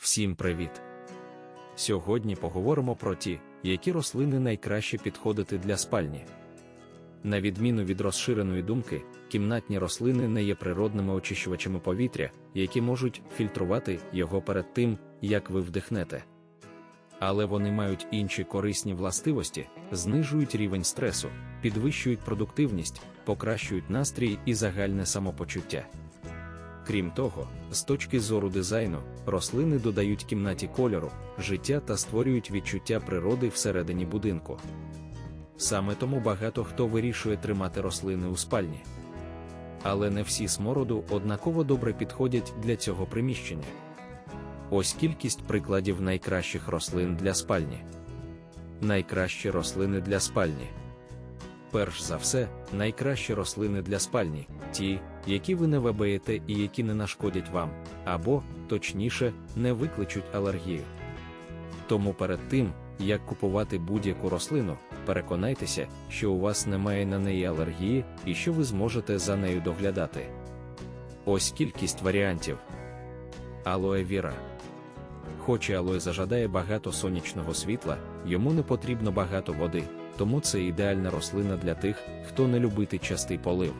Всім привіт! Сьогодні поговоримо про ті, які рослини найкраще підходити для спальні. На відміну від розширеної думки, кімнатні рослини не є природними очищувачами повітря, які можуть фільтрувати його перед тим, як ви вдихнете. Але вони мають інші корисні властивості, знижують рівень стресу, підвищують продуктивність, покращують настрій і загальне самопочуття. Крім того, з точки зору дизайну, рослини додають кімнаті кольору, життя та створюють відчуття природи всередині будинку. Саме тому багато хто вирішує тримати рослини у спальні. Але не всі смороду однаково добре підходять для цього приміщення. Ось кількість прикладів найкращих рослин для спальні. Найкращі рослини для спальні. Перш за все, найкращі рослини для спальні ті, які ви не вибаєте і які не нашкодять вам, або, точніше, не викличуть алергію. Тому перед тим, як купувати будь-яку рослину, переконайтеся, що у вас немає на неї алергії і що ви зможете за нею доглядати. Ось кількість варіантів. Алоe віра. Хоч і алоe зажадає багато сонячного світла, йому не потрібно багато води, тому це ідеальна рослина для тих, хто не любить частий полив.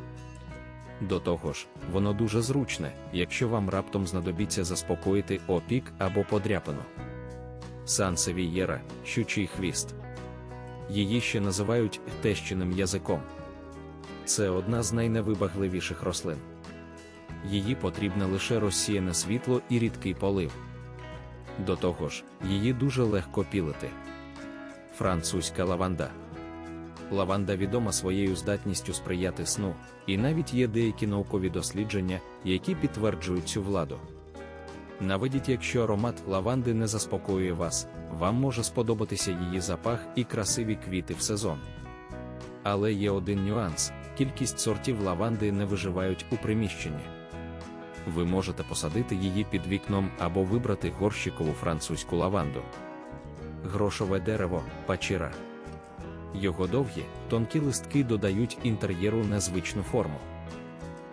До того ж, воно дуже зручне, якщо вам раптом знадобиться заспокоїти опік або подряпину. Сансевієра, щучий хвіст. Її ще називають тещиним язиком. Це одна з найневибагливіших рослин. Її потрібне лише розсіяне світло і рідкий полив. До того ж, її дуже легко пілити. Французька лаванда. Лаванда відома своєю здатністю сприяти сну, і навіть є деякі наукові дослідження, які підтверджують цю владу. Наведіть, якщо аромат лаванди не заспокоює вас, вам може сподобатися її запах і красиві квіти в сезон. Але є один нюанс: кількість сортів лаванди не виживають у приміщенні. Ви можете посадити її під вікном або вибрати горщикову французьку лаванду. Грошове дерево пачіра. Його довгі, тонкі листки додають інтер'єру незвичну форму.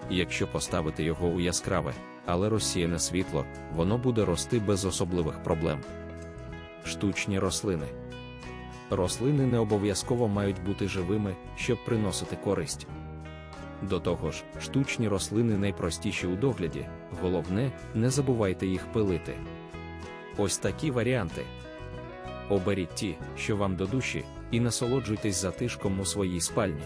Якщо поставити його у яскраве, але розсіяне світло, воно буде рости без особливих проблем. Штучні рослини. Рослини не обов'язково мають бути живими, щоб приносити користь. До того ж, штучні рослини найпростіші у догляді, головне, не забувайте їх пилити. Ось такі варіанти. Оберіть ті, що вам до душі, і насолоджуйтесь затишком у своїй спальні.